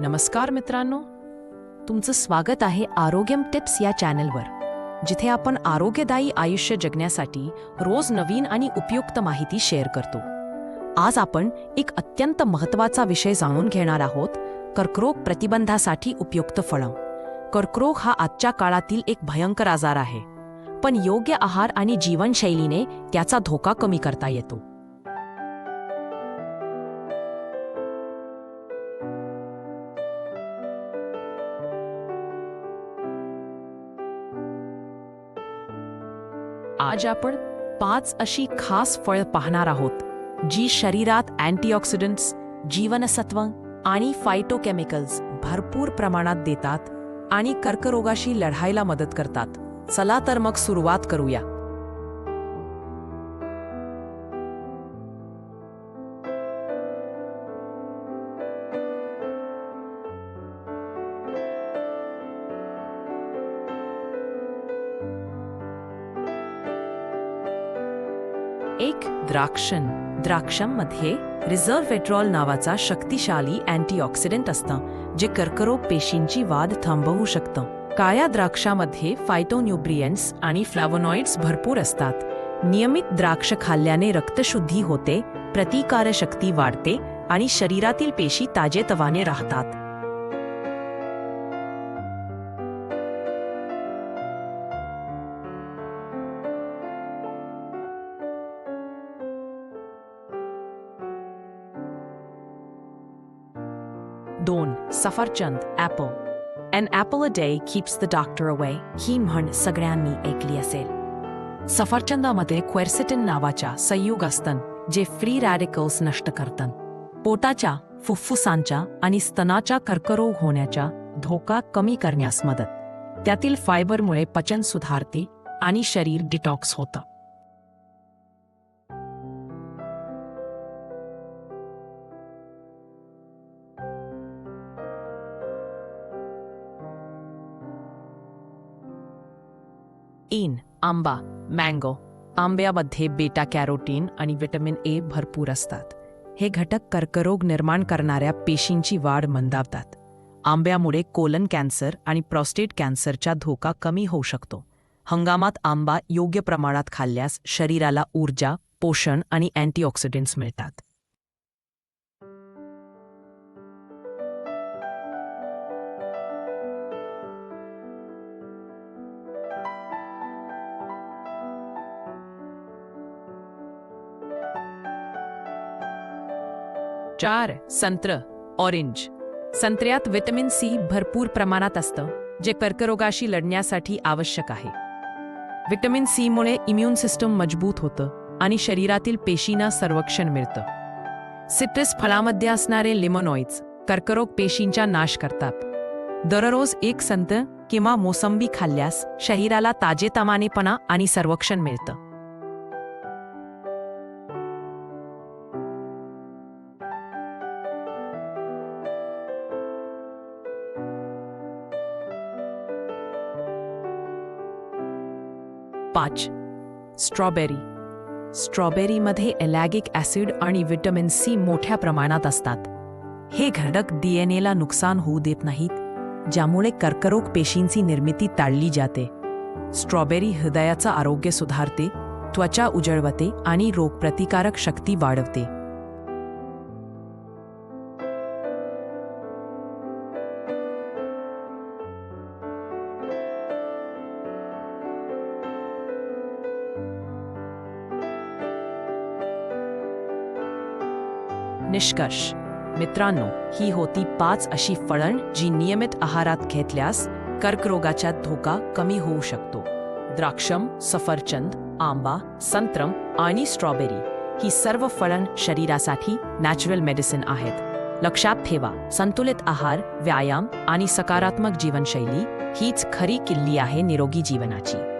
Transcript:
नमस्कार मित्रांनो तुमचं स्वागत आहे आरोग्यम टिप्स या चॅनलवर जिथे आपण आरोग्यदायी आयुष्य जगण्यासाठी रोज नवीन आणि उपयुक्त माहिती शेअर करतो. आज आपण एक अत्यंत महत्त्वाचा विषय जाणून घेणार आहोत कर्करोग प्रतिबंधासाठी उपयुक्त फळं. कर्करोग हा आजच्या काळातील एक भयंकर आजार आहे पण योग्य आहार आणि जीवनशैलीने त्याचा धोका कमी करता येतो. आज आपण पाच अशी खास फळं पाहणार आहोत जी शरीरात अँटीऑक्सिडंट्स जीवनसत्व आणि फायटोकेमिकल्स भरपूर प्रमाणात देतात आणि कर्करोगाशी लढायला मदत करतात. चला तर मग सुरुवात करूया. एक द्राक्षण. द्राक्षांमध्ये रिझर्व्हेट्रॉल नावाचा शक्तिशाली अँटीऑक्सिडंट असतं जे कर्करोग पेशींची वाद थांबवू शकतं. काळ्या द्राक्षामध्ये फायटोन्युब्रियन्स आणि फ्लॅवोनॉइड्स भरपूर असतात. नियमित द्राक्ष खाल्ल्याने रक्तशुद्धी होते प्रतिकारशक्ती वाढते आणि शरीरातील पेशी ताजेतवाने राहतात. दोन सफरचंद apple and apple a day keeps the doctor away ही म्हण सगळ्यांनी ऐकली असेल. सफरचंदामध्ये क्वेर्सिटिन नावाच्या संयुग असतं जे फ्री रॅडिकल्स नष्ट करतात पोटाच्या फुफ्फुसांच्या आणि स्तनाच्या कर्करोग होण्याचा धोका कमी करण्यास मदत. त्यातील फायबरमुळे पचन सुधारते आणि शरीर डिटॉक्स होतं. इन आंबा मँगो आंब्यामध्ये बेटा कॅरोटीन आणि विटॅमिन ए भरपूर असतात. हे घटक कर्करोग निर्माण करणाऱ्या पेशींची वाढ मंदावतात. आंब्यामुळे कोलन कॅन्सर आणि प्रॉस्टेट कॅन्सरचा धोका कमी होऊ शकतो. हंगामात आंबा योग्य प्रमाणात खाल्ल्यास शरीराला ऊर्जा पोषण आणि अँटीऑक्सिडंट्स मिळतात. चार संत्र ऑरेंज. संत्र्यात व्हिटॅमिन सी भरपूर प्रमाणात असतं जे कर्करोगाशी लढण्यासाठी आवश्यक आहे. व्हिटॅमिन सी मुळे इम्युन सिस्टम मजबूत होतं आणि शरीरातील पेशींना संरक्षण मिळतं. सिट्रस फळामध्ये असणारे लिमोनॉइड्स कर्करोग पेशींचा नाश करतात. दररोज एक संत किंवा मोसंबी खाल्ल्यास शरीराला ताजेतमानेपणा आणि संरक्षण मिळतं. पाच. स्ट्रॉबेरी. स्ट्रॉबेरीमध्ये एलॅगिक ॲसिड आणि विटॅमिन सी मोठ्या प्रमाणात असतात. हे घटक डीएनएला नुकसान होऊ देत नाहीत ज्यामुळे कर्करोग पेशींची निर्मिती टाळली जाते. स्ट्रॉबेरी हृदयाचं आरोग्य सुधारते त्वचा उजळवते आणि रोगप्रतिकारक शक्ती वाढवते. निष्कर्ष. मित्रांनो ही होती पाच अशी फळण जी नियमित आहारात घेतल्यास कर्करोगाचा धोका कमी होऊ शकतो. द्राक्षम सफरचंद आंबा संत्रम आणि स्ट्रॉबेरी ही सर्व फळण शरीरासाठी नॅचरल मेडिसिन आहेत. लक्षात ठेवा संतुलित आहार व्यायाम आणि सकारात्मक जीवनशैली हीच खरी किल्ली आहे निरोगी जीवनाची.